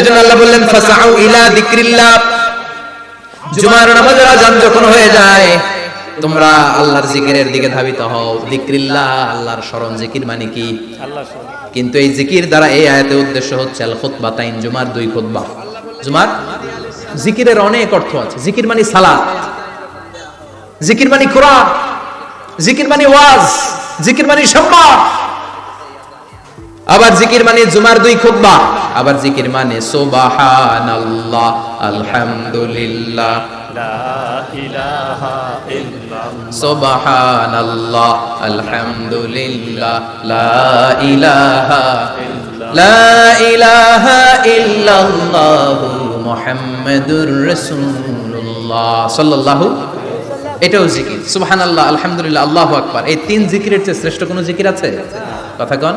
এজন্য আল্লাহ বললেন ফাসাউ ইলা যিকরিল্লাহ। জুমার নামাজের আজান যখন হয়ে যায় তোমরা আল্লাহর জিকিরের দিকে ধাবিত হও। যিকরিল্লাহ আল্লাহর স্মরণ। জিকির মানে কি? কিন্তু এই জিকির দ্বারা এই আয়াতের উদ্দেশ্য হচ্ছে আল খুতবা তাইন জুমার দুই খুতবা। জুমার? জিকিরের অনেক অর্থ আছে। জিকির মানে সালাত। জিকির মানে কোরআন। জিকির মানে ওয়াজ। জিকির মানে সম্মান। আবার জিকির মানে জুমার দুই খুতবা। আবার জিকির মানে সুবহানাল্লাহ আলহামদুলিল্লাহ। লা ইলাহা ইল্লাল্লাহ। সুবহানাল্লাহ আলহামদুলিল্লাহ। লা ইলাহা লা ইলাহা ইল্লাল্লাহ মুহাম্মাদুর রাসূলুল্লাহ সাল্লাল্লাহু এটাও জিকির। সুবহানাল্লাহ আলহামদুলিল্লাহ আল্লাহু আকবার। এই তিন জিকিরের চেয়ে শ্রেষ্ঠ কোনো জিকির আছে? কথা কন।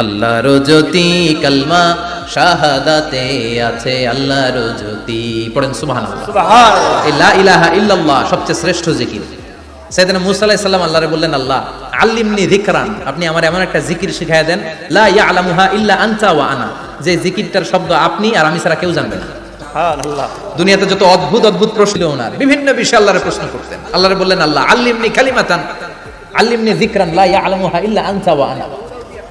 আল্লাহর জ্যোতি কলমা শাহাদাতে আছে আল্লাহর জ্যোতি। পড়েন সুবহানাল্লাহ। লা ইলাহা ইল্লাল্লাহ সবচেয়ে শ্রেষ্ঠ জিকির। সাইয়েদনা মুসা আলাইহিস সালাম আল্লাহরে বললেন আল্লাহ আল্লিমনি যিকরান। আপনি আমার এমন একটা জিকির শিখায় দেন লা ইয়ালামুহা ইল্লা আনতা ওয়া আনা। যে জিকিরটার শব্দ আপনি আর আমি ছাড়া কেউ জানবে না। দুনিয়াতে যত অদ্ভুত অদ্ভুত প্রশ্ন ওনার বিভিন্ন বিষয়ে আল্লাহরে প্রশ্ন করতেন। আল্লাহরে বললেন আল্লাহ আল্লিমনি কালিমাতান। আল্লিমনি যিকরান লা ইয়ালামুহা ইল্লা আনতা ওয়া আনা।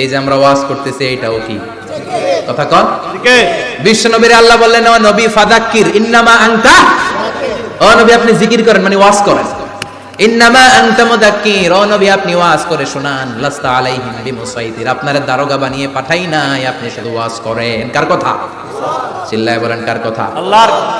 এই যে আমরা ওয়াজ করতেছি এইটাও কি? কথা কন? বিশ্ব নবীর আল্লাহ বললেন ও নবী ফাদাক্কির ইন্নামা আনতা। ও নবী আপনি জিকির করেন মানে ওয়াজ করেন। ইন্নামা আনতা মুদাক্কির। ও নবী আপনি ওয়াজ করে শোনান। লাস্তা আলাইহিম বিমুসাইতির। আপনার দারোগা বানিয়ে পাঠাই নাই আপনি শুধু ওয়াজ করেন। কার কথা? চিল্লায় বলেন কার কথা? আল্লাহর